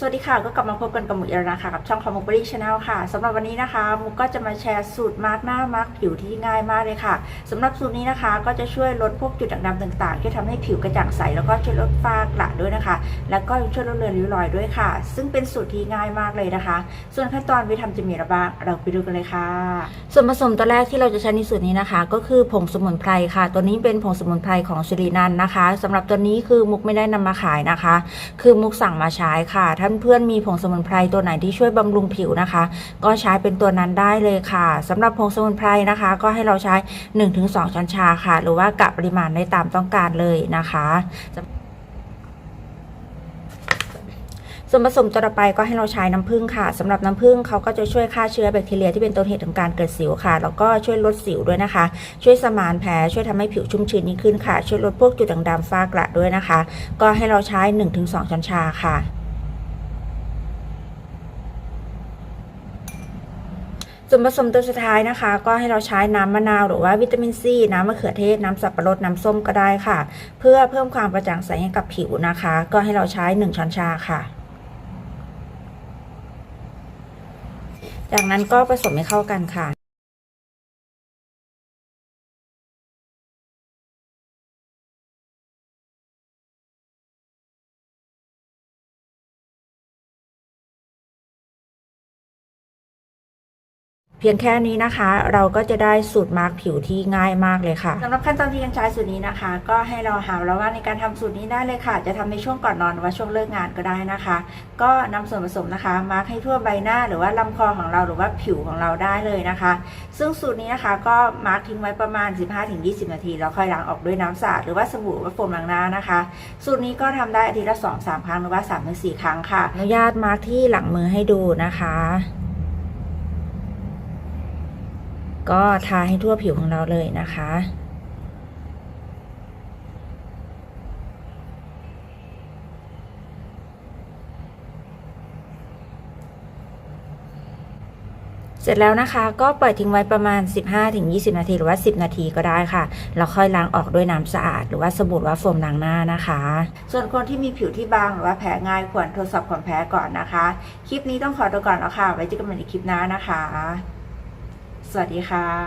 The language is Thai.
สวัสดีค่ะ ก็กลับมาพบกันกับหมุกอีกแล้วนะคะกับช่องของมุกบริชแนลค่ะสำหรับวันนี้นะคะ มุกก็จะมาแชร์สูตรมาร์กหน้ามาร์กผิวที่ง่ายมากเลยค่ะสำหรับสูตรนี้นะคะ ก็จะช่วยลดพวกจุดด่างดำต่างๆช่วยทำให้ผิวกระจ่างใสแล้วก็ช่วยลดฝ้ากระด้วยนะคะ แล้วก็ช่วยลดเลือนริ้วรอยด้วยค่ะ ซึ่งเป็นสูตรที่ง่ายมากเลยนะคะ ส่วนขั้นตอนวิธีทำจะมีอะไรบ้างเราไปดูกันเลยค่ะ ส่วนผสมตัวแรกที่เราจะใช้ในสูตรนี้นะคะ ก็คือผงสมุนไพรค่ะ ตัวนี้เป็นผงสมุนไพรของสิรินันนะคะสำหรับตัวนี้คือมุกไม่ได้นำมาขายนะคะ คือมุกสั่งมาใช้ค่ะท่านเพื่อนมีผงสมุนไพรตัวไหนที่ช่วยบำรุงผิวนะคะ ก็ใช้เป็นตัวนั้นได้เลยค่ะสำหรับผงสมุนไพรนะคะ ก็ให้เราใช้ 1-2 ช้อนชาค่ะ หรือว่ากะปริมาณได้ตามต้องการเลยนะคะส่วนผสมต่อไปก็ให้เราใช้น้ำผึ้งค่ะสำหรับน้ำผึ้งเขาก็จะช่วยฆ่าเชื้อแบคทีเรียที่เป็นต้นเหตุของการเกิดสิวค่ะ แล้วก็ช่วยลดสิวด้วยนะคะ ช่วยสมานแผลช่วยทำให้ผิวชุ่มชื้นยิ่งขึ้นค่ะ ช่วยลดพวกจุดด่างดำฝ้ากระด้วยนะคะ ก็ให้เราใช้ 1-2 ช้อนชาค่ะ ส่วนผสมตัวสุดท้ายนะคะ ก็ให้เราใช้น้ำมะนาวหรือว่าวิตามินซีน้ำมะเขือเทศ น้ำสับปะรด น้ำส้มก็ได้ค่ะ เพื่อเพิ่มความกระจ่างใสให้กับผิวนะคะ ก็ให้เราใช้ 1 ช้อนชาค่ะ จากนั้นก็ผสมให้เข้ากันค่ะ เพียงแค่นี้นะคะ เราก็จะได้สูตรมาร์กผิวที่ง่ายมากเลยค่ะสำหรับขั้นตอนที่การใช้สูตรนี้นะคะ ก็ให้เราหาแล้วว่าในการทำสูตรนี้ได้เลยค่ะ จะทำในช่วงก่อนนอนหรือว่าช่วงเลิกงานก็ได้นะคะ ก็นำส่วนผสมนะคะมาร์กให้ทั่วใบหน้าหรือว่าลำคอของเราหรือว่าผิวของเราได้เลยนะคะ ซึ่งสูตรนี้นะคะก็มาร์กทิ้งไว้ประมาณ 15-20 นาทีแล้วค่อยล้างออกด้วยน้ำสะอาดหรือว่าสบู่หรือว่าโฟมล้างหน้านะคะ สูตรนี้ก็ทำได้อาทิตย์ละ2-3 ครั้งหรือว่า3-4 ครั้งค่ะอนุญาตมาร์กที่หลังมือให้ดูนะคะ ก็ทาให้ทั่วผิวของเราเลยนะคะ เสร็จแล้วนะคะก็ปล่อยทิ้งไว้ประมาณ 15-20 นาทีหรือว่า 10 นาทีก็ได้ค่ะ แล้วค่อยล้างออกด้วยน้ำสะอาด หรือว่าสบู่หรือว่าโฟมล้างหน้านะคะ ส่วนคนที่มีผิวที่บางหรือว่าแพ้ง่ายควรทดสอบความแพ้ก่อนนะคะ คลิปนี้ต้องขอตัวก่อนแล้วค่ะ ไว้เจอกันใหม่ในคลิปหน้านะคะ สวัสดีค่ะ